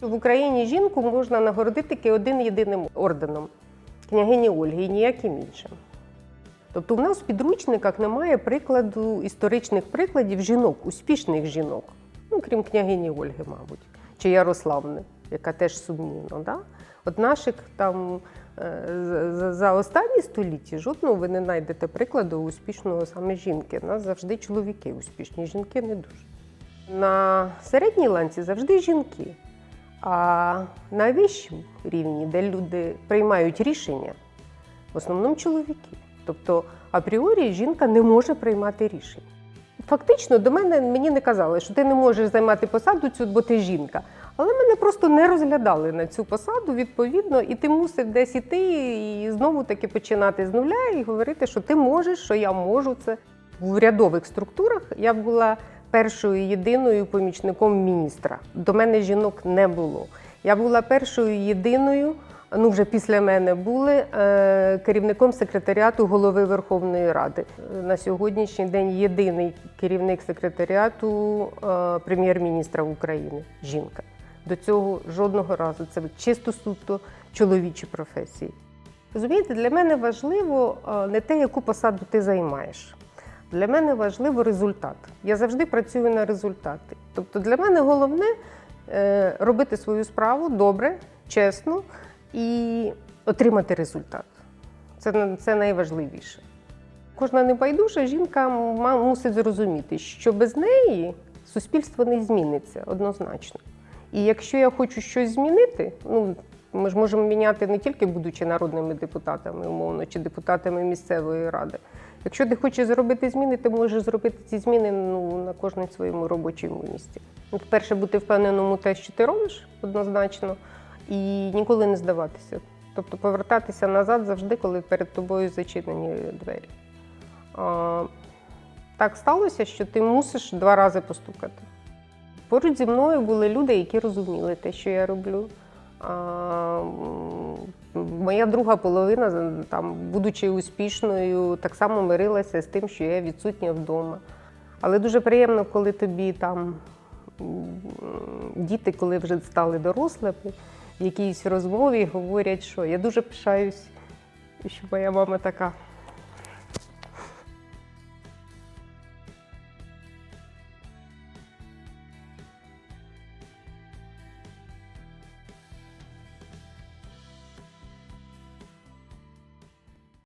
В Україні жінку можна нагородити тільки один єдиним орденом княгині Ольги і ніяким іншим. Тобто в нас в підручниках немає прикладу історичних прикладів жінок, успішних жінок, ну крім княгині Ольги, мабуть, чи Ярославни, яка теж сумнівно. Да? От наших там е, за останні століття жодного ви не знайдете прикладу успішного саме жінки. У нас завжди чоловіки успішні, жінки не дуже. На середній ланці завжди жінки. А на вищому рівні, де люди приймають рішення, в основному чоловіки. Тобто, апріорі жінка не може приймати рішень. Фактично, до мене мені не казали, що ти не можеш займати посаду цю, бо ти жінка. Але мене просто не розглядали на цю посаду відповідно, і ти мусив десь іти і знову таки починати з нуля і говорити, що ти можеш, що я можу це. В урядових структурах я була першою єдиною помічником міністра. До мене жінок не було. Я була першою єдиною. Ну, вже після мене були е, керівником секретаріату голови Верховної Ради. На сьогоднішній день єдиний керівник секретаріату е, прем'єр-міністра України жінка. До цього жодного разу це чисто суто чоловічі професії. Розумієте, для мене важливо е, не те, яку посаду ти займаєш. Для мене важливо результат. Я завжди працюю на результати. Тобто для мене головне е, робити свою справу добре, чесно і отримати результат. Це, це найважливіше. Кожна небайдужа жінка мусить зрозуміти, що без неї суспільство не зміниться однозначно. І якщо я хочу щось змінити, ну ми ж можемо міняти не тільки будучи народними депутатами, умовно, чи депутатами місцевої ради. Якщо ти хочеш зробити зміни, ти можеш зробити ці зміни ну, на кожному своєму робочому місці. Ну, По-перше, бути впевненим у те, що ти робиш однозначно, і ніколи не здаватися. Тобто повертатися назад завжди, коли перед тобою зачинені двері. А, так сталося, що ти мусиш два рази постукати. Поруч зі мною були люди, які розуміли те, що я роблю. А, моя друга половина, там, будучи успішною, так само мирилася з тим, що я відсутня вдома. Але дуже приємно, коли тобі там діти, коли вже стали дорослими, в якійсь розмові говорять, що я дуже пишаюсь, що моя мама така